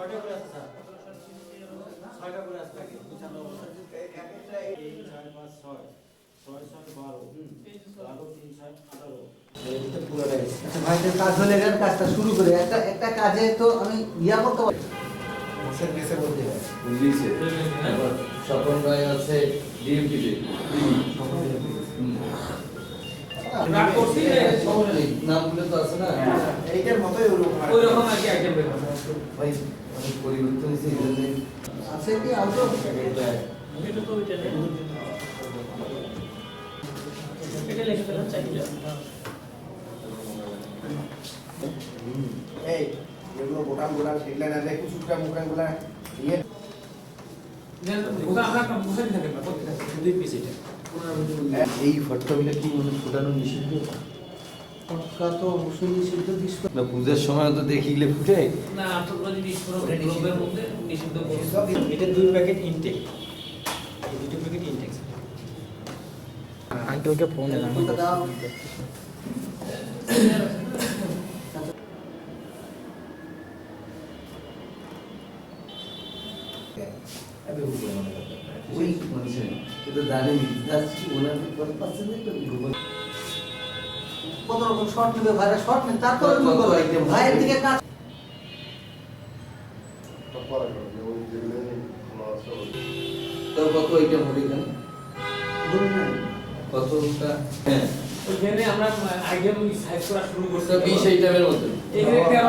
ছয়টা করে আছে স্যার? ছয়টা করে আছে থাকে তিন চার পাঁচ ছয়। ছয় ছয় বারো। বারো তিন ছয় আঠারো। আচ্ছা ভাইদের কাজ হলে কাজটা শুরু করে। একটা একটা কাজে তো আমি ইয়া করতে পারি। পুলিশে স্বপন রায় আছে ডিএমপিতে রাগ করছি নামগুলো তো আছে না? এইটার মতোই ওরকম আর কি। ওই আর কি আইটেম বের করা ভাই অনেক পরিবর্তন হয়েছে এই আছে কি আউটো এটা তো? ওইটা নেই এটা লিখে ফেলাম চাইলে এই যেগুলো সেগুলো না দেখো গুলা ইয়ে। এই ফটোগুলো কি মনে ফুটানো নিষিদ্ধ পূজার সময় তো দেখিলে ফুটে। এটা দুই প্যাকেট ইনটেক দুটো প্যাকেট ইনটেক আঙ্কেলকে ফোন ওই মানুষের এটা জানেনি যাচ্ছি ওনার কথা পাচ্ছে না তো গ্রুপে কত রকম শর্ট নেবে ভাইরা? শর্ট নেবে তারপরে তুমি করো ভাইয়ের দিকে কাজ তো কত আইটেম হবে এখানে কতটা হ্যাঁ। ওইখানে আমরা আইডিয়া সাইজ করা শুরু করছি। বিশ আইটেমের মতো এখানে তেরো